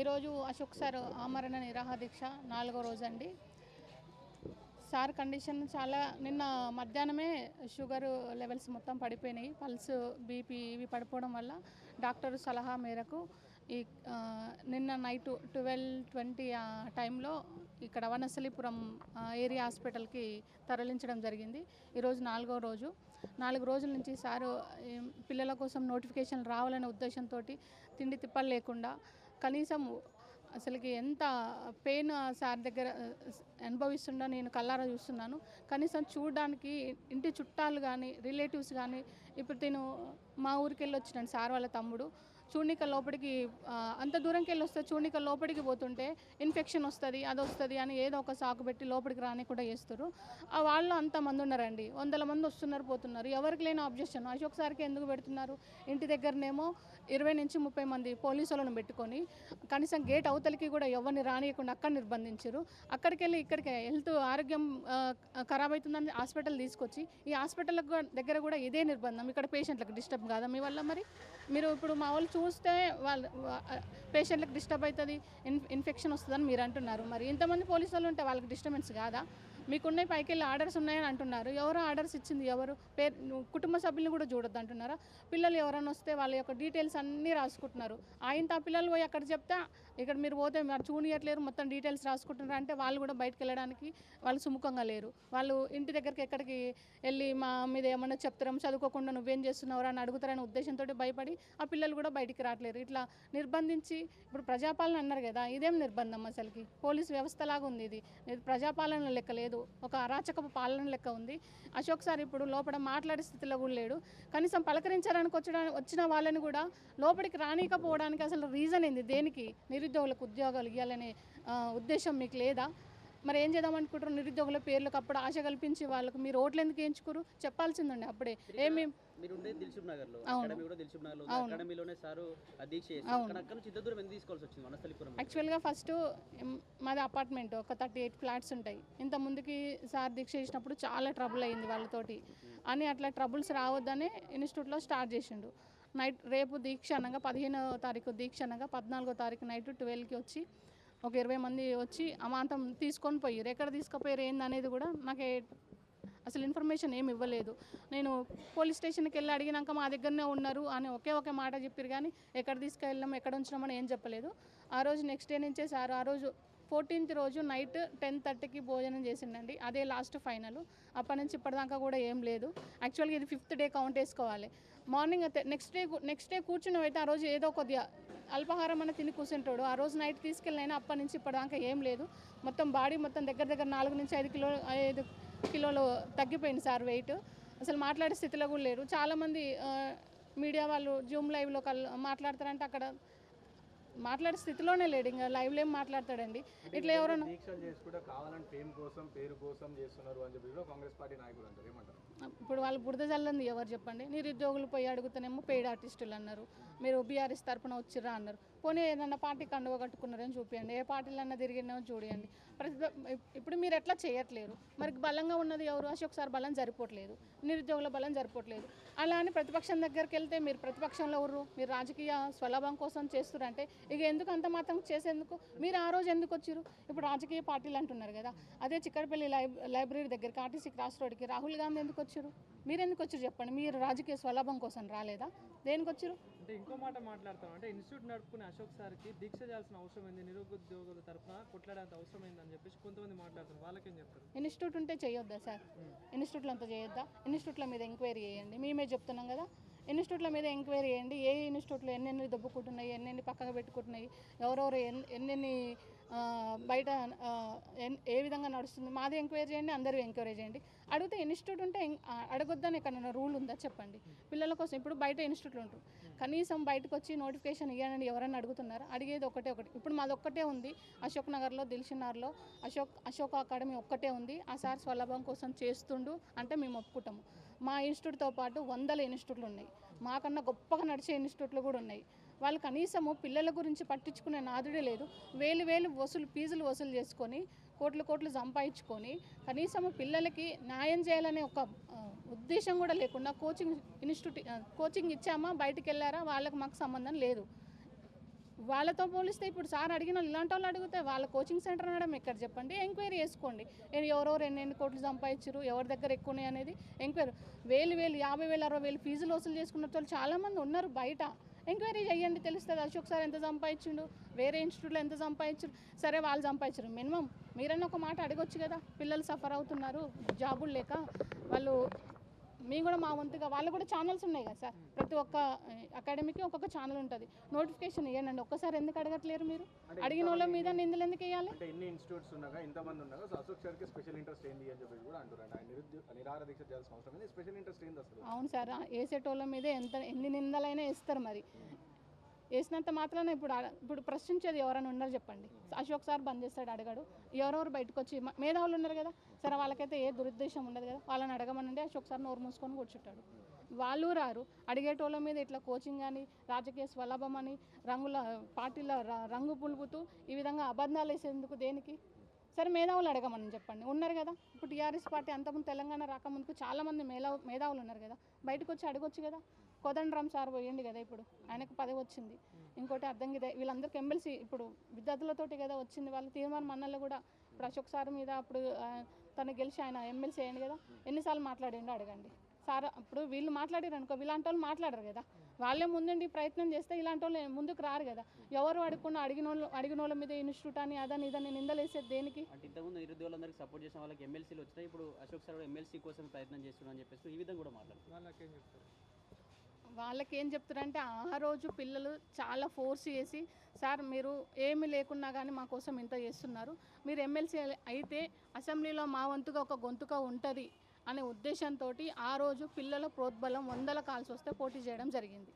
ఈరోజు అశోక్ సార్ ఆమరణ నిరాహ దీక్ష నాలుగో రోజు అండి సార్ కండిషన్ చాలా నిన్న మధ్యాహ్నమే షుగర్ లెవెల్స్ మొత్తం పడిపోయినాయి. పల్స్ బీపీ ఇవి పడిపోవడం వల్ల డాక్టర్ సలహా మేరకు ఈ నిన్న నైట్ ట్వెల్వ్ ట్వంటీ ఆ టైంలో ఇక్కడ వనసలిపురం ఏరియా హాస్పిటల్కి తరలించడం జరిగింది. ఈరోజు నాలుగో రోజు. నాలుగు రోజుల నుంచి సారు పిల్లల కోసం నోటిఫికేషన్ రావాలనే ఉద్దేశంతో తిండి తిప్పలు లేకుండా కనీసం అసలుకి ఎంత పెయిన్ సార్ దగ్గర అనుభవిస్తుండో నేను కళ్ళారా చూస్తున్నాను. కనీసం చూడడానికి ఇంటి చుట్టాలు కానీ రిలేటివ్స్ కానీ ఇప్పుడు నేను మా ఊరికి వెళ్ళి వచ్చినాను సార్ వాళ్ళ తమ్ముడు. చూర్ణిక లోపలికి అంత దూరంకి వెళ్ళి వస్తే చూర్ణిక లోపలికి పోతుంటే ఇన్ఫెక్షన్ వస్తుంది అది వస్తుంది అని ఏదో ఒక సాకు పెట్టి లోపలికి రాని కూడా చేస్తారు ఆ వాళ్ళు అంతమంది ఉన్నారండి. వందల మంది వస్తున్నారు పోతున్నారు. ఎవరికి లేని ఆబ్జెక్షన్. అశోక్ సార్కి ఎందుకు పెడుతున్నారు? ఇంటి దగ్గరనేమో ఇరవై నుంచి ముప్పై మంది పోలీసు వాళ్ళని పెట్టుకొని కనీసం గేట్ అవతలికి కూడా ఎవరిని రానియకుండా అక్కడ నిర్బంధించారు. అక్కడికి వెళ్ళి ఇక్కడికి హెల్త్ ఆరోగ్యం ఖరాబ్ అవుతుందని హాస్పిటల్ తీసుకొచ్చి ఈ హాస్పిటల్ దగ్గర కూడా ఇదే నిర్బంధం. ఇక్కడ పేషెంట్లకు డిస్టర్బ్ కాదా మీ వల్ల మరి? మీరు ఇప్పుడు మా వాళ్ళు చూస్తే వాళ్ళు పేషెంట్లకు డిస్టర్బ్ అవుతుంది ఇన్ ఇన్ఫెక్షన్ వస్తుందని మీరు అంటున్నారు. మరి ఇంతమంది పోలీసు వాళ్ళు ఉంటే వాళ్ళకి డిస్టర్బెన్స్ కాదా? మీకున్న పైకి వెళ్ళి ఆర్డర్స్ ఉన్నాయని అంటున్నారు. ఎవరు ఆర్డర్స్ ఇచ్చింది? ఎవరు? పేరు కుటుంబ సభ్యులను కూడా చూడొద్దు అంటున్నారా? పిల్లలు ఎవరైనా వస్తే వాళ్ళ యొక్క డీటెయిల్స్ అన్నీ రాసుకుంటున్నారు. ఆయన ఆ పిల్లలు పోయి అక్కడ చెప్తే ఇక్కడ మీరు పోతే మరి చూనియట్లేరు మొత్తం డీటెయిల్స్ రాసుకుంటున్నారు అంటే వాళ్ళు కూడా బయటకు వెళ్ళడానికి వాళ్ళు సుముఖంగా లేరు. వాళ్ళు ఇంటి దగ్గరికి ఎక్కడికి వెళ్ళి మా మీద ఏమన్నా చెప్తారేమో చదువుకోకుండా నువ్వేం చేస్తున్నావురా అని అడుగుతారనే ఉద్దేశంతో భయపడి ఆ పిల్లలు కూడా బయటికి రావట్లేరు. ఇట్లా నిర్బంధించి ఇప్పుడు ప్రజాపాలన అన్నారు కదా ఇదేం నిర్బంధం అసలుకి? పోలీస్ వ్యవస్థలాగా ఉంది ఇది ఇది. ప్రజాపాలన లెక్క లేదు. ఒక అరాచక పాలన లెక్క ఉంది. అశోక్ సార్ ఇప్పుడు లోపల మాట్లాడే స్థితిలో కూడా లేడు. కనీసం పలకరించడానికి వచ్చిన వచ్చిన వాళ్ళని కూడా లోపలికి రానికపోవడానికి అసలు రీజన్ ఏంది? దేనికి? నిరుద్యోగులకు ఉద్యోగాలు ఇవ్వాలనే ఉద్దేశం మీకు లేదా? మరి ఏం చేద్దాం అనుకుంటారు నిరుద్యోగుల పేర్లకు అప్పుడు ఆశ కల్పించి వాళ్ళకు మీరు ఓట్లు ఎందుకు ఎంచుకోరు చెప్పాల్సిందండి అప్పుడే. ఏమి మీరు ఉండేది దిల్సుఖ్ నగర్లో అవును. అకాడమీ కూడా దిల్సుఖ్ నగర్లో ఉంది. అవును. అకాడమీలోనే సారు ఆ దీక్ష చేసి అవును. అక్కడ అక్కడ నుంచి ఇంత దూరం ఎందుకు తీసుకోవాల్సి వచ్చింది? వనస్థలిపురం యాక్చువల్గా ఫస్ట్ మాది అపార్ట్మెంట్. ఒక థర్టీ ఎయిట్ ఫ్లాట్స్ ఉంటాయి. ఇంత ముందుకి సార్ దీక్ష చేసినప్పుడు చాలా ట్రబుల్ అయింది వాళ్ళతోటి. అని అట్లా ట్రబుల్స్ రావద్దని ఇన్స్టిట్యూట్లో స్టార్ట్ చేసిండు. నైట్ రేపు దీక్ష అనగా పదిహేనవ తారీఖు దీక్ష అనగా పద్నాలుగో తారీఖు నైట్ ట్వెల్వ్కి వచ్చి ఒక ఇరవై మంది వచ్చి అమాంతం తీసుకొని పోయారు ఎక్కడ తీసుకుపోయారు ఏంది అనేది కూడా నాకు అసలు ఇన్ఫర్మేషన్ ఏమి ఇవ్వలేదు. నేను పోలీస్ స్టేషన్కి వెళ్ళి అడిగినాక మా దగ్గరనే ఉన్నారు అని ఒకే ఒకే మాట చెప్పారు కానీ ఎక్కడ తీసుకెళ్ళాం ఎక్కడ ఉంచినామని ఏం చెప్పలేదు. ఆ రోజు నెక్స్ట్ డే నుంచే సార్ ఆ రోజు ఫోర్టీన్త్ రోజు నైట్ టెన్ థర్టీకి భోజనం చేసిండండి. అదే లాస్ట్ ఫైనల్ అప్పటి నుంచి ఇప్పటిదాకా కూడా ఏం లేదు. యాక్చువల్గా ఇది ఫిఫ్త్ డే కౌంట్ వేసుకోవాలి. మార్నింగ్ అయితే నెక్స్ట్ డే నెక్స్ట్ డే కూర్చుని అయితే ఆ రోజు ఏదో కొద్దిగా అల్పాహారం అన్న తిని కూర్చుంటాడు ఆ రోజు నైట్ తీసుకెళ్ళినైనా అప్పటి నుంచి ఇప్పటిదాకా ఏం లేదు. మొత్తం బాడీ మొత్తం దగ్గర దగ్గర నాలుగు నుంచి ఐదు కిలో ఐదు కిలోలు తగ్గిపోయింది సార్ వెయిట్. అసలు మాట్లాడే స్థితిలో కూడా లేరు. చాలామంది మీడియా వాళ్ళు జూమ్ లైవ్లో కల్ మాట్లాడతారంటే అక్కడ మాట్లాడే స్థితిలోనే లేడు. ఇంకా లైవ్లో ఏం మాట్లాడతాడండి? ఇట్లా ఎవరైనా దీక్షలు చేసుకుంటే కావాలని ఫేమ్ కోసం పేరు కోసం చేస్తున్నారు అని చెప్పి కాంగ్రెస్ పార్టీ నాయకులు అంటారు. ఏమంటారు? ఇప్పుడు వాళ్ళు బురద జల్లంది ఎవరు చెప్పండి? నిరుద్యోగులు పోయి అడుగుతానేమో పెయిడ్ ఆర్టిస్టులు అన్నారు. మీరు బీఆర్ఎస్ తరపున వచ్చిర్రా అన్నారు. పోనీ ఏదన్నా పార్టీ కండువ కట్టుకున్నారని చూపించండి ఏ పార్టీలు అన్నా తిరిగినా చూడండి ప్రతి ఇప్పుడు మీరు ఎట్లా చేయట్లేరు? మరి బలంగా ఉన్నది ఎవరు? అసలు ఒకసారి బలం సరిపోవట్లేదు. నిరుద్యోగుల బలం సరిపోవట్లేదు. అలా అని ప్రతిపక్షం దగ్గరికి వెళ్తే మీరు ప్రతిపక్షంలో ఎవరు మీరు రాజకీయ స్వలాభం కోసం చేస్తారంటే ఇక ఎందుకు అంత మాత్రం చేసేందుకు? మీరు ఆ రోజు ఎందుకు వచ్చారు ఇప్పుడు రాజకీయ పార్టీలు అంటున్నారు కదా. అదే చిక్కడపల్లి లైబ్ లైబ్రరీ దగ్గరికి ఆర్టీసీ క్రాస్ రోడ్కి రాహుల్ గాంధీ ఎందుకు వచ్చారు మీరు ఎందుకు వచ్చారు చెప్పండి. మీరు రాజకీయ స్వలాభం కోసం రాలేదా? దేనికి వచ్చారు అంటే ఇంకో మాట మాట్లాడతాం. అంటే ఇన్స్టిట్యూట్ నడుపుకునే అశోక్ సార్కి దీక్ష చేయాల్సిన అవసరం ఏంది నిరుద్యోగుల తరపున కొట్లాడేంత అవసరం ఏంది అని చెప్పేసి కొంతమంది మాట్లాడుతారు వాళ్ళకేం చెప్తారు? ఇన్స్టిట్యూట్ ఉంటే చేయొద్దా సార్? ఇన్స్టిట్యూట్లో అంతా చేయొద్దా? ఇన్స్టిట్యూట్ల మీద ఎంక్వైరీ చేయండి. మేమే చెప్తున్నాం కదా. ఇన్స్టిట్యూట్ల మీద ఎంక్వైరీ చేయండి. ఏ ఇన్స్టిట్యూట్లో ఎన్నెన్ని దొబ్బుకుంటున్నాయి ఎన్నెన్ని పక్కకు పెట్టుకుంటున్నాయి ఎవరెవరు ఎన్- ఎన్నెన్ని బయట ఏ విధంగా నడుస్తుంది మాది ఎంక్వైరీ చేయండి అందరూ ఎంక్వైరీ చేయండి. అడిగితే ఇన్స్టిట్యూట్ ఉంటే అడగొద్దని ఎక్కడైనా రూల్ ఉందా చెప్పండి. పిల్లల కోసం ఇప్పుడు బయట ఇన్స్టిట్యూట్లు ఉంటారు కనీసం బయటకు వచ్చి నోటిఫికేషన్ ఇవ్వనని ఎవరైనా అడుగుతున్నారు? అడిగేది ఒకటే ఒకటి. ఇప్పుడు మాది ఒక్కటే ఉంది అశోక్ నగర్లో దిల్షినార్లో అశోక్ అశోక్ అకాడమీ ఒక్కటే ఉంది ఆ సార్ స్వలభం కోసం చేస్తుండు అంటే మేము ఒప్పుకుంటాము. మా ఇన్స్టిట్యూట్తో పాటు వందల ఇన్స్టిట్యూట్లు ఉన్నాయి మాకన్నా గొప్పగా నడిచే ఇన్స్టిట్యూట్లు కూడా ఉన్నాయి. వాళ్ళు కనీసము పిల్లల గురించి పట్టించుకునే నాదుడే లేదు. వేలు వేలు వసూలు ఫీజులు వసూలు చేసుకొని కోట్లు కోట్లు సంపాదించుకొని కనీసము పిల్లలకి న్యాయం చేయాలనే ఒక ఉద్దేశం కూడా లేకుండా కోచింగ్ ఇన్స్టిట్యూట్ కోచింగ్ ఇచ్చామా బయటికి వెళ్ళారా వాళ్ళకి మాకు సంబంధం లేదు. వాళ్ళతో పోలిస్తే ఇప్పుడు సార్ అడిగిన వాళ్ళు ఇలాంటి వాళ్ళు అడిగితే వాళ్ళ కోచింగ్ సెంటర్ అనడం ఎక్కడ చెప్పండి? ఎంక్వైరీ చేసుకోండి. ఎవరెవరు ఎన్ని ఎన్ని కోట్లు సంపాదించారు ఎవరి దగ్గర ఎక్కువ ఉన్నాయి అనేది ఎంక్వైరీ. వేలు వేలు యాభై వేలు అరవై వేలు ఫీజులు వసూలు చేసుకున్న వాళ్ళు చాలామంది ఉన్నారు బయట. ఎంక్వైరీ చేయండి తెలుస్తుంది. అశోక్ సార్ ఎంత సంపాదించిండు? వేరే ఇన్స్టిట్యూట్లో ఎంత సంపాదించారు సరే వాళ్ళు సంపాదించారు. మినిమం మీరన్నా ఒక మాట అడగొచ్చు కదా. పిల్లలు సఫర్ అవుతున్నారు. జాబులు లేక వాళ్ళు మేము కూడా మా వంతుగా వాళ్ళు కూడా ఛానల్స్ ఉన్నాయి కదా సార్. ప్రతి ఒక్క అకాడమీకి ఒక్కొక్క ఛానల్ ఉంటుంది. నోటిఫికేషన్ ఇవ్వండి ఒక్కసారి ఎందుకు అడగట్లేరు మీరు? అడిగిన వాళ్ళ మీద నిందలు ఎందుకు వేయాలి అంటే ఎన్ని ఇన్స్టిట్యూట్స్ ఉన్నాగా ఇంతమంది సార్కి స్పెషల్ ఇంట్రెస్ట్ ఏంది అని చెప్పి కూడా అంటున్నారు దీక్ష చేయాల్సిన అవసరం ఏంది స్పెషల్ ఇంట్రెస్ట్ ఏంది అసలు? అవును సార్ వేసేటోళ్ళ మీదే ఎంత ఎన్ని నిందలైనా వేస్తారు మరి. వేసినంత మాత్రాన ఇప్పుడు ఇప్పుడు ప్రశ్నించేది ఎవరైనా ఉన్నారు చెప్పండి. అశోక్ సార్ బంద్ చేస్తాడు అడగాడు. ఎవరెవరు బయటకు వచ్చి మేధావులు ఉన్నారు కదా. సరే వాళ్ళకైతే ఏ దురుద్దేశం ఉండదు కదా. వాళ్ళని అడగమనండి అశోక్ సార్ నోరు మూసుకొని కూర్చుంటాడు. వాళ్ళు రారు. అడిగేటోళ్ళ మీద ఇట్లా కోచింగ్ అని రాజకీయ స్వలాభం అని రంగుల పార్టీల రంగు పులుపుతూ ఈ విధంగా అబద్ధాలు వేసేందుకు దేనికి? సరే మేధావులు అడగమని చెప్పండి. ఉన్నారు కదా. ఇప్పుడు టీఆర్ఎస్ పార్టీ అంతకుముందు తెలంగాణ రాకముందుకు చాలామంది మేధావు మేధావులు ఉన్నారు కదా. బయటకు వచ్చి అడగొచ్చు కదా. కోదండరామ్ సార్ పోయింది కదా ఇప్పుడు ఆయనకు పదవి వచ్చింది. ఇంకోటి అర్థం కదా వీళ్ళందరికీ ఎమ్మెల్సీ ఇప్పుడు విద్యార్థులతోటి కదా వచ్చింది. వాళ్ళ తీర్మానం మన్నలు కూడా ఇప్పుడు అశోక్ సార్ మీద అప్పుడు తను గెలిచి ఆయన ఎమ్మెల్సీ అయ్యింది కదా. ఎన్నిసార్లు మాట్లాడిండో అడగండి. సార్ ఇప్పుడు వీళ్ళు మాట్లాడారు అనుకో ఇలాంటి వాళ్ళు మాట్లాడరు కదా. వాళ్ళే ముందుండి ప్రయత్నం చేస్తే ఇలాంటి వాళ్ళు ముందుకు రారు కదా. ఎవరు అడుగుకున్న అడిగిన వాళ్ళు అడిగిన వాళ్ళ మీద ఇన్స్టిట్యూట్ అని అదని ఇదని నిందలేసేది దేనికి? అంటే ఇంతకుముందు నిరుద్యోగులందరికీ సపోర్ట్ చేసిన వాళ్ళకి ఎమ్మెల్సీలు వచ్చినాయి. ఇప్పుడు అశోక్ సార్ ఎమ్మెల్సీ కోసం ప్రయత్నం చేస్తున్నాడు అని చెప్పేసి ఈ విధంగా కూడా మాట్లాడుతున్నారు. వాళ్ళకి ఏం చెప్తారంటే ఆ రోజు పిల్లలు చాలా ఫోర్స్ చేసి సార్ మీరు ఏమి లేకున్నా కానీ మా కోసం ఇంత చేస్తున్నారు. మీరు ఎమ్మెల్సీ అయితే అసెంబ్లీలో మా వంతుగా ఒక గొంతుక ఉంటుంది అనే ఉద్దేశంతో ఆ రోజు పిల్లల ప్రోద్బలం వందల కాల్సి వస్తే పోటీ చేయడం జరిగింది.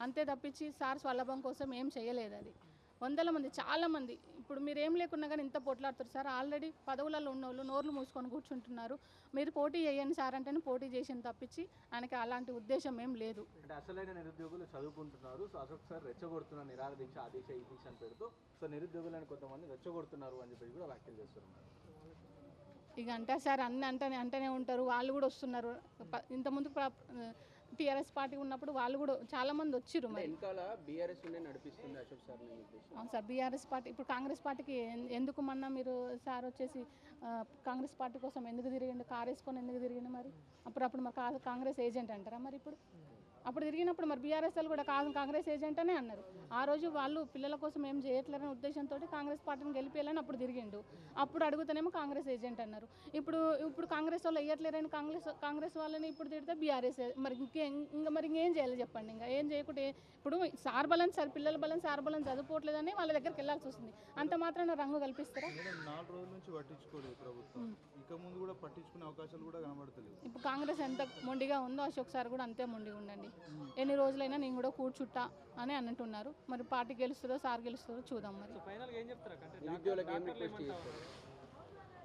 అంతే తప్పించి సార్ స్వలభం కోసం ఏం చేయలేదు అది. వందల మంది చాలామంది ఇప్పుడు మీరు ఏం లేకున్నా కానీ ఇంత పోట్లాడుతారు. సార్ ఆల్రెడీ పదవులలో ఉన్నోళ్ళు నోర్లు మూసుకొని కూర్చుంటున్నారు. మీరు పోటీ చేయండి సార్ అంటేనే పోటీ చేసింది తప్పించి ఆయనకి అలాంటి ఉద్దేశం ఏం లేదు. అంటే అసలైన నిరుద్యోగులు చదువుకుంటున్నారు. సో అశోక్ సార్ రెచ్చగొడుతున్నారు నిరాహార దీక్ష ఆ దీక్ష ఈ దీక్ష అని పేరుతో సో నిరుద్యోగులను కొంతమంది రెచ్చగొడుతున్నారు అని చెప్పి కూడా వ్యాఖ్యలు చేస్తున్నారు. ఇక అంటే సార్ అన్ని అంటేనే అంటేనే ఉంటారు. వాళ్ళు కూడా వస్తున్నారు. ఇంతకుముందు టీఆర్ఎస్ పార్టీ ఉన్నప్పుడు వాళ్ళు కూడా చాలా మంది వచ్చిర్రు మరి. బీఆర్ఎస్ నడిపిస్తుంది అశోక్ సార్ అవును సార్ బీఆర్ఎస్ పార్టీ ఇప్పుడు కాంగ్రెస్ పార్టీకి ఎందుకు మొన్న మీరు సార్ వచ్చేసి కాంగ్రెస్ పార్టీ కోసం ఎందుకు తిరిగిండు కార్ వేసుకొని ఎందుకు తిరిగిండు మరి? అప్పుడు అప్పుడు మరి కా- కాంగ్రెస్ ఏజెంట్ అంటారా మరి ఇప్పుడు? అప్పుడు తిరిగినప్పుడు మరి బీఆర్ఎస్ వాళ్ళు కూడా కా- కాంగ్రెస్ ఏజెంట్ అనే అన్నారు. ఆ రోజు వాళ్ళు పిల్లల కోసం ఏం చేయట్లేరనే ఉద్దేశంతో కాంగ్రెస్ పార్టీని గెలిపేయాలని అప్పుడు తిరిగిండు. అప్పుడు అడుగుతానేమో కాంగ్రెస్ ఏజెంట్ అన్నారు. ఇప్పుడు ఇప్పుడు కాంగ్రెస్ వాళ్ళు వేయట్లేరని కాంగ్రెస్ కాంగ్రెస్ వాళ్ళని ఇప్పుడు తిడితే బీఆర్ఎస్ మరి ఇంకే ఇంకా మరి ఇంకేం చేయాలి చెప్పండి ఇంకా? ఏం చేయకుంటే ఇప్పుడు సార్ బలం సార్ పిల్లల బలం సార్ బలం చదువుకోవట్లేదని వాళ్ళ దగ్గరికి వెళ్ళాల్సి వస్తుంది. అంత మాత్రాన రంగు కల్పిస్తారా? మేడం నాలుగు రోజుల నుంచి పట్టించుకోలేదు ప్రభుత్వం. ఇక ముందు కూడా పట్టించుకునే అవకాశాలు కూడా కనబడతలేవు. ఇప్పుడు కాంగ్రెస్ ఎంత మొండిగా ఉందో అశోక్ సార్ కూడా అంతే మొండిగా ఉండండి. ఎన్ని రోజులైనా నేను కూడా కూర్చుట్టా అని అంటున్నారు మరి పార్టీ గెలుస్తుందో సార్ గెలుస్తుందో చూద్దాం మరి.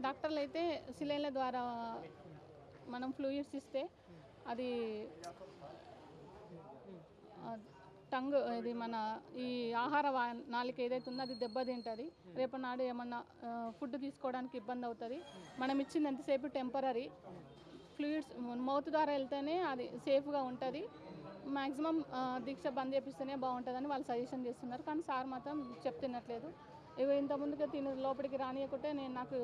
డాక్టర్లు అయితే సిలైన్ల ద్వారా మనం ఫ్లూయిడ్స్ ఇస్తే అది టంగ్ ఇది మన ఈ ఆహార వా- నాళిక ఏదైతే ఉందో అది దెబ్బతింటుంది రేపు నాడు ఏమన్నా ఫుడ్ తీసుకోవడానికి ఇబ్బంది అవుతుంది. మనం ఇచ్చింది ఎంతసేపు టెంపరీ ఫ్లూయిడ్స్ మౌత్ ద్వారా వెళ్తేనే అది సేఫ్గా ఉంటుంది. మ్యాక్సిమం దీక్ష బంద్ చేపిస్తేనే బాగుంటుందని వాళ్ళు సజెషన్ చేస్తున్నారు. కానీ సార్ మాత్రం చెప్తున్నట్లేదు ఇవి ఇంత ముందుగా తిని లోపలికి రానియకుంటే నేను నాకు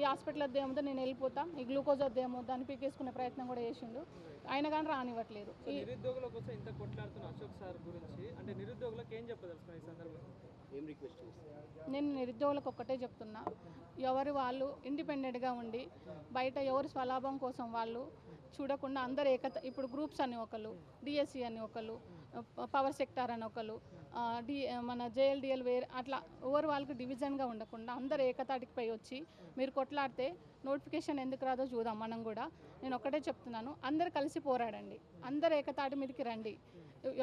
ఈ హాస్పిటల్ వద్దేమో నేను వెళ్ళిపోతా. ఈ గ్లూకోజ్ వద్దేమో దాన్ని పీకేసుకునే ప్రయత్నం కూడా చేసిండు. ఆయన కానీ రానివ్వట్లేదు. సో నిరుద్యోగుల కోసం ఇంత కొట్లాడుతున్న అశోక్ సార్ గురించి అంటే నిరుద్యోగులకు ఏం చెప్పదలుచుకున్నారు ఈ సందర్భంగా ఏం రిక్వెస్ట్ చేస్తారు నేను నిరుద్యోగులకు ఒక్కటే చెప్తున్నా. ఎవరు వాళ్ళు ఇండిపెండెంట్గా ఉండి బయట ఎవరి స్వలాభం కోసం వాళ్ళు చూడకుండా అందరు ఏకత ఇప్పుడు గ్రూప్స్ అని ఒకళ్ళు డిఎస్సి అని ఒకళ్ళు పవర్ సెక్టార్ అని ఒకళ్ళు డి మన జేఎల్డిఎల్ వేర్ అట్లా ఎవరు వాళ్ళకి డివిజన్గా ఉండకుండా అందరు ఏకతాటికి పై వచ్చి మీరు కొట్లాడితే నోటిఫికేషన్ ఎందుకు రాదో చూద్దాం మనం కూడా. నేను ఒకటే చెప్తున్నాను అందరు కలిసి పోరాడండి అందరు ఏకతాటి మీదకి రండి.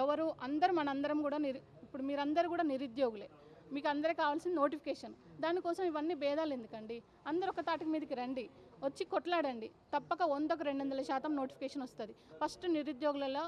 ఎవరు అందరు మనందరం కూడా నిరు ఇప్పుడు మీరందరూ కూడా నిరుద్యోగులే మీకు అందరికీ కావాల్సిన నోటిఫికేషన్. దానికోసం ఇవన్నీ భేదాలు ఎందుకండి? అందరు ఒక తాటికి మీదకి రండి. వచ్చి కొట్లాడండి. తప్పక వందకు రెండు వందల శాతం నోటిఫికేషన్ వస్తుంది. ఫస్ట్ నిరుద్యోగులలో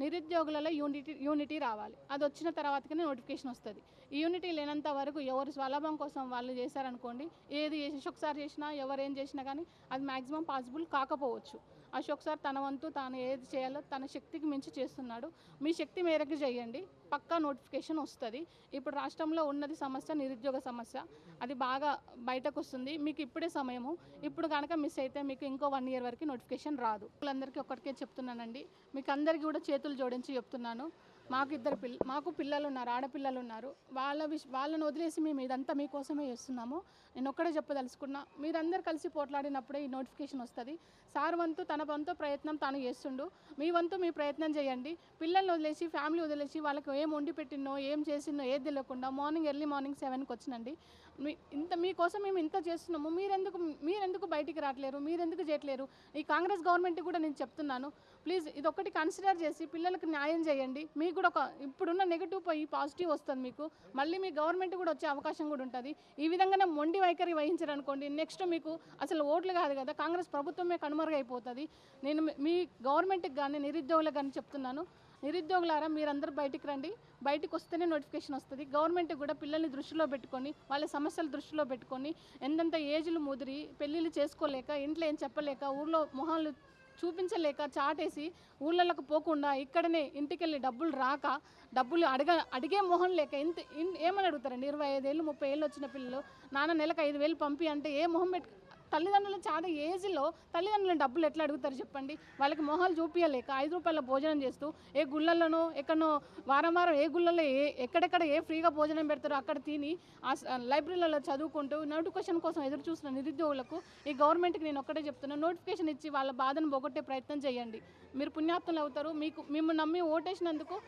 నిరుద్యోగులలో యూనిటీ యూనిటీ రావాలి. అది వచ్చిన తర్వాతనే నోటిఫికేషన్ వస్తుంది. యూనిటీ లేనంత వరకు ఎవరు స్వలాభం కోసం వాళ్ళు చేశారనుకోండి ఏది చేసి చేసినా ఎవరు ఏం చేసినా కానీ అది మ్యాక్సిమం పాసిబుల్ కాకపోవచ్చు. అశోక్ సార్ తన వంతు తాను ఏది చేయాలో తన శక్తికి మించి చేస్తున్నాడు. మీ శక్తి మేరకు చేయండి పక్కా నోటిఫికేషన్ వస్తుంది. ఇప్పుడు రాష్ట్రంలో ఉన్నది సమస్య నిరుద్యోగ సమస్య అది బాగా బయటకు వస్తుంది మీకు ఇప్పుడే సమయము. ఇప్పుడు కనుక మిస్ అయితే మీకు ఇంకో వన్ ఇయర్ వరకు నోటిఫికేషన్ రాదు. వాళ్ళందరికీ ఒక్కటికే చెప్తున్నానండి. మీకు అందరికీ కూడా చేతులు జోడించి చెప్తున్నాను. మాకు ఇద్దరు పిల్ల మాకు పిల్లలు ఉన్నారు ఆడపిల్లలు ఉన్నారు వాళ్ళ విష వాళ్ళని వదిలేసి మేము ఇదంతా మీకోసమే చేస్తున్నాము. నేను ఒక్కడే చెప్పదలుచుకున్నా మీరందరూ కలిసి పోట్లాడినప్పుడే ఈ నోటిఫికేషన్ వస్తుంది. సార్ వంతు తన వంతు ప్రయత్నం తాను చేస్తుండు. మీ వంతు మీ ప్రయత్నం చేయండి. పిల్లల్ని వదిలేసి ఫ్యామిలీ వదిలేసి వాళ్ళకి ఏం వండి పెట్టినో ఏం చేసినో ఏది తెలియకుండా మార్నింగ్ ఎర్లీ మార్నింగ్ సెవెన్కి వచ్చినండి. మీ ఇంత మీకోసం మేము ఇంత చేస్తున్నాము మీరెందుకు మీరెందుకు బయటికి రావట్లేరు మీరెందుకు చేయట్లేరు? ఈ కాంగ్రెస్ గవర్నమెంట్ కూడా నేను చెప్తున్నాను ప్లీజ్ ఇది ఒకటి కన్సిడర్ చేసి పిల్లలకు న్యాయం చేయండి. మీకు కూడా ఒక ఇప్పుడున్న నెగిటివ్ పోయి పాజిటివ్ వస్తుంది మీకు. మళ్ళీ మీ గవర్నమెంట్ కూడా వచ్చే అవకాశం కూడా ఉంటుంది. ఈ విధంగానే మొండి వైఖరి వహించారనుకోండి నెక్స్ట్ మీకు అసలు ఓట్లు కాదు కదా కాంగ్రెస్ ప్రభుత్వమే కనుమరుగైపోతుంది. నేను మీ- మీ గవర్నమెంట్కి కానీ నిరుద్యోగులకు కానీ చెప్తున్నాను నిరుద్యోగులారా మీరందరూ బయటికి రండి. బయటకు వస్తేనే నోటిఫికేషన్ వస్తుంది. గవర్నమెంట్ కూడా పిల్లల్ని దృష్టిలో పెట్టుకొని వాళ్ళ సమస్యలు దృష్టిలో పెట్టుకొని ఎంతెంత ఏజ్లు ముదిరి పెళ్ళిళ్ళు చేసుకోలేక ఇంట్లో ఏం చెప్పలేక ఊళ్ళో మొహాలు చూపించలేక చాటేసి ఊళ్ళలకు పోకుండా ఇక్కడనే ఇంటికెళ్ళి డబ్బులు రాక డబ్బులు అడగ అడిగే మొహం లేక ఇంత ఏమని అడుగుతారండి? ఇరవై ఐదేళ్ళు ముప్పై ఏళ్ళు వచ్చిన పిల్లలు నాన్న నెలకు ఐదు వేలు పంపి అంటే ఏ మొహం పెట్టు తల్లిదండ్రులు చాలా ఏజ్లో తల్లిదండ్రులు డబ్బులు ఎట్లా అడుగుతారు చెప్పండి? వాళ్ళకి మొహాలు చూపించలేక ఐదు రూపాయల భోజనం చేస్తూ ఏ గుళ్ళల్లోనో ఎక్కడనో వారం వారం ఏ గుళ్ళల్లో ఏ ఎక్కడెక్కడ ఏ ఫ్రీగా భోజనం పెడతారో అక్కడ తిని ఆ లైబ్రరీలలో చదువుకుంటూ నోటిఫికేషన్ కోసం ఎదురు చూసిన నిరుద్యోగులకు ఈ గవర్నమెంట్కి నేను ఒక్కటే చెప్తున్నా నోటిఫికేషన్ ఇచ్చి వాళ్ళ బాధను పోగొట్టే ప్రయత్నం చేయండి. మీరు పుణ్యాత్తులు అవుతారు మీకు మిమ్మల్ని నమ్మి ఓటేసినందుకు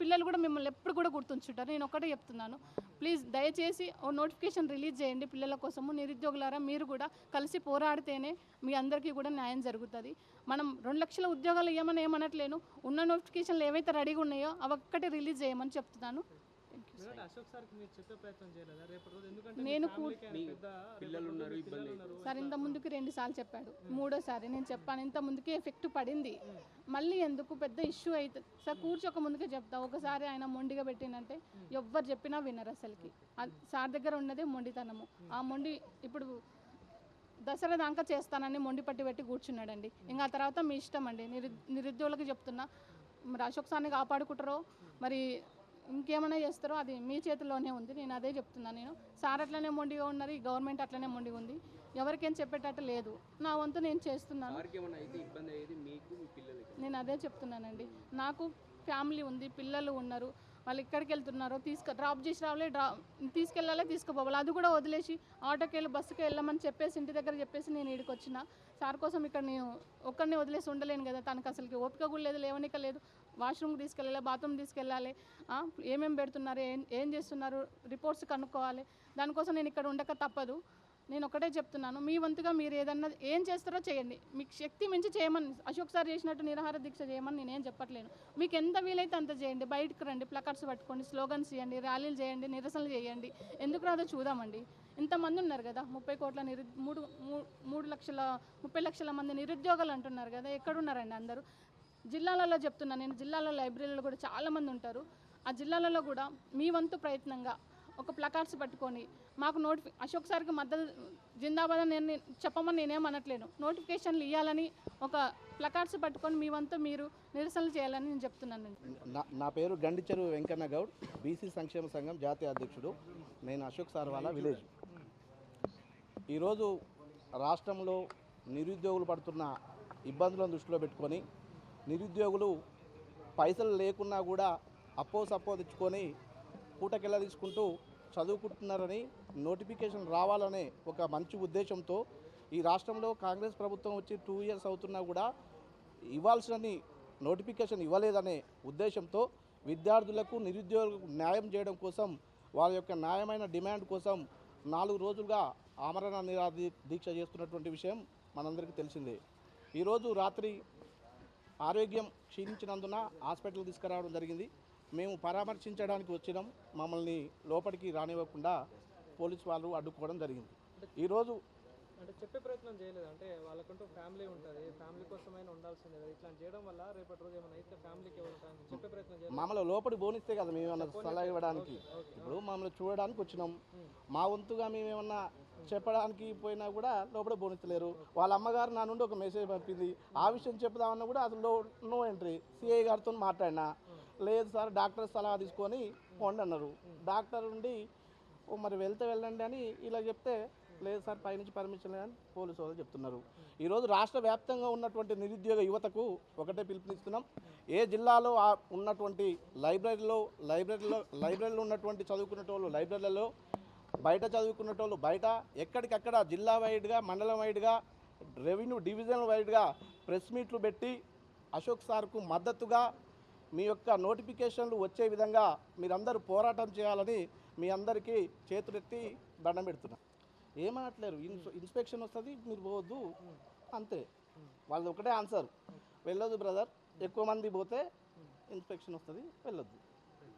పిల్లలు కూడా మిమ్మల్ని ఎప్పుడు కూడా గుర్తుంచుంటారు. నేను ఒక్కటే చెప్తున్నాను. ప్లీజ్ దయచేసి ఓ నోటిఫికేషన్ రిలీజ్ చేయండి పిల్లల కోసము. నిరుద్యోగులారా మీరు కూడా కలిసి పోరాడితేనే మీ అందరికీ కూడా న్యాయం జరుగుతుంది. మనం రెండు లక్షల ఉద్యోగాలు ఏమని ఏమనట్లేను. ఉన్న నోటిఫికేషన్లు ఏవైతే రెడీగా ఉన్నాయో అవి ఒక్కటి రిలీజ్ చేయమని చెప్తున్నాను. ఎందుకంటే అశోక్ సార్కి మీరు చెప్పే ప్రయత్నం చేయలేదా? రేపటి రోజు ఎందుకంటే నేను పిల్లలు ఉన్నారు, ఇబ్బంది. సార్ ఇంత ముందుకి రెండు సార్లు చెప్పాడు. మూడోసారి నేను చెప్పాను ఇంత ముందుకే ఎఫెక్ట్ పడింది. మళ్ళీ ఎందుకు పెద్ద ఇష్యూ అవుతుంది సార్ కూర్చోక ముందుకే చెప్తా. ఒకసారి ఆయన మొండిగా పెట్టినంటే ఎవ్వరు చెప్పినా వినరు అసలుకి. సార్ దగ్గర ఉన్నదే మొండితనము. ఆ మొండి ఇప్పుడు దసరా దాకా చేస్తానని మొండి పట్టి పెట్టి కూర్చున్నాడండి. ఇంకా ఆ తర్వాత మీ ఇష్టం అండి. నిరు నిరుద్యోగులకు చెప్తున్నా. మరి అశోక్ సార్ని కాపాడుకుంటారో? మరి ఇంకేమైనా చేస్తారో అది మీ చేతిలోనే ఉంది. నేను అదే చెప్తున్నా నేను సార్ అట్లనే మొండిగా ఉన్నారు ఈ గవర్నమెంట్ అట్లనే మొండిగా ఉంది. ఎవరికేం చెప్పేటట్టు లేదు. నా వంతు నేను చేస్తున్నాను. నేను అదే చెప్తున్నానండి. నాకు ఫ్యామిలీ ఉంది పిల్లలు ఉన్నారు. వాళ్ళు ఎక్కడికి వెళ్తున్నారో తీసుకు డ్రాప్ చేసి రావాలి డ్రా తీసుకెళ్ళాలి తీసుకుపోవాలి. అది కూడా వదిలేసి ఆటోకి వెళ్ళి బస్సుకి వెళ్ళమని చెప్పేసి ఇంటి దగ్గర చెప్పేసి నేను ఇక్కడికి వచ్చిన. సార్ కోసం ఇక్కడ నేను ఒక్కడిని వదిలేసి ఉండలేను కదా. తనకు అసలుకి ఓపిక కూడా లేదు లేవనిక లేదు. వాష్రూమ్కి తీసుకెళ్ళాలి బాత్రూమ్ తీసుకెళ్ళాలి. ఏమేమి ఏమేం పెడుతున్నారు ఏం ఏం చేస్తున్నారు రిపోర్ట్స్ కనుక్కోవాలి. దానికోసం నేను ఇక్కడ ఉండక తప్పదు. నేను ఒకటే చెప్తున్నాను మీ వంతుగా మీరు ఏదన్నా ఏం చేస్తారో చేయండి. మీకు శక్తి మించి చేయమని అశోక్ సార్ చేసినట్టు నిరాహార దీక్ష చేయమని నేనేం చెప్పట్లేను. మీకు ఎంత వీలైతే అంత చేయండి బయటకు రండి ప్లకార్డ్స్ పట్టుకోండి స్లోగన్స్ చేయండి ర్యాలీలు చేయండి నిరసనలు చేయండి. ఎందుకు రాదో చూద్దామండి. ఇంతమంది ఉన్నారు కదా ముప్పై కోట్ల నిరు మూడు మూడు లక్షల ముప్పై లక్షల మంది నిరుద్యోగాలు అంటున్నారు కదా ఎక్కడున్నారండి అందరూ? జిల్లాలలో చెప్తున్నా నేను జిల్లాల లైబ్రరీలో కూడా చాలామంది ఉంటారు. ఆ జిల్లాలలో కూడా మీ వంతు ప్రయత్నంగా ఒక ప్లకార్డ్స్ పట్టుకొని మాకు నోటిఫి అశోక్ సార్కి మద్దతు జిందాబాద్ అని నేను చెప్పమని నేనేం అనట్లేను నోటిఫికేషన్లు ఇవ్వాలని ఒక ప్లకార్డ్స్ పట్టుకొని మీ వంతు మీరు నిరసనలు చేయాలని నేను చెప్తున్నాను. నా నా పేరు గండిచెరు వెంకన్న గౌడ్ బీసీ సంక్షేమ సంఘం జాతీయ అధ్యక్షుడు. నేను అశోక్ సార్ వాళ్ళ విలేజ్. ఈరోజు రాష్ట్రంలో నిరుద్యోగులు పడుతున్న ఇబ్బందులను దృష్టిలో పెట్టుకొని నిరుద్యోగులు పైసలు లేకున్నా కూడా అప్పో సప్పో తెచ్చుకొని పూటకెళ్ళ తీసుకుంటూ చదువుకుంటున్నారని నోటిఫికేషన్ రావాలనే ఒక మంచి ఉద్దేశంతో ఈ రాష్ట్రంలో కాంగ్రెస్ ప్రభుత్వం వచ్చి టూ ఇయర్స్ అవుతున్నా కూడా ఇవ్వాల్సినని నోటిఫికేషన్ ఇవ్వలేదనే ఉద్దేశంతో విద్యార్థులకు నిరుద్యోగులకు న్యాయం చేయడం కోసం వారి యొక్క న్యాయమైన డిమాండ్ కోసం నాలుగు రోజులుగా ఆమరణ నిరాధి దీక్ష చేస్తున్నటువంటి విషయం మనందరికీ తెలిసిందే. ఈరోజు రాత్రి ఆరోగ్యం క్షీణించినందున హాస్పిటల్ తీసుకురావడం జరిగింది. మేము పరామర్శించడానికి వచ్చినాం. మమ్మల్ని లోపలికి రానివ్వకుండా పోలీసు వాళ్ళు అడ్డుకోవడం జరిగింది. ఈరోజు అంటే చెప్పే ప్రయత్నం చేయలేదు. అంటే వాళ్ళకంటూ ఫ్యామిలీ ఉంటుంది. ఫ్యామిలీ కోసమైనా ఉండాల్సిందే ఇట్లా చేయడం వల్ల రేపటి రోజు ఏమైనా అయితే ఫ్యామిలీకి ఎవరు ఉంటారని చెప్పే ప్రయత్నం మామూలు లోపలి బోనిస్తే కదా మేము ఏమన్నా సలహా ఇవ్వడానికి. ఇప్పుడు మమ్మల్ని చూడడానికి వచ్చినాం. మా వంతుగా మేము ఏమన్నా చెప్పడానికి పోయినా కూడా లోపల బోనిస్తలేరు వాళ్ళ అమ్మగారు నా నుండి ఒక మెసేజ్ పంపింది. ఆ విషయం చెప్దామన్నా కూడా అసలు నో ఎంట్రీ సిఐ గారితో మాట్లాడినా. లేదు సార్ డాక్టర్ సలహా తీసుకొని పోండి అన్నారు. డాక్టర్ ఉండి "ఓ మరి వెళ్తే వెళ్ళండి అని ఇలా చెప్తే లేదు సార్ పైనుంచి పర్మిషన్ లేదని పోలీసు వాళ్ళు చెప్తున్నారు. ఈరోజు రాష్ట్ర వ్యాప్తంగా ఉన్నటువంటి నిరుద్యోగ యువతకు ఒకటే పిలుపునిస్తున్నాం. ఏ జిల్లాలో ఆ ఉన్నటువంటి లైబ్రరీలో లైబ్రరీలో లైబ్రరీలో ఉన్నటువంటి చదువుకునేటోళ్ళు లైబ్రరీలలో బయట చదువుకునేటోళ్ళు బయట ఎక్కడికక్కడ జిల్లా వైడ్గా మండలం వైడ్గా రెవెన్యూ డివిజన్ వైడ్గా ప్రెస్ మీట్లు పెట్టి అశోక్ సార్కు మద్దతుగా మీ యొక్క నోటిఫికేషన్లు వచ్చే విధంగా మీరందరూ పోరాటం చేయాలని మీ అందరికీ చేతులెత్తి దండం పెడుతున్నా. ఏమనట్లేరు ఇన్స్ ఇన్స్పెక్షన్ వస్తుంది మీరు పోవద్దు. అంతే. వాళ్ళది ఒకటే ఆన్సర్. వెళ్ళొద్దు బ్రదర్. ఎక్కువ మంది పోతే ఇన్స్పెక్షన్ వస్తుంది వెళ్ళొద్దు.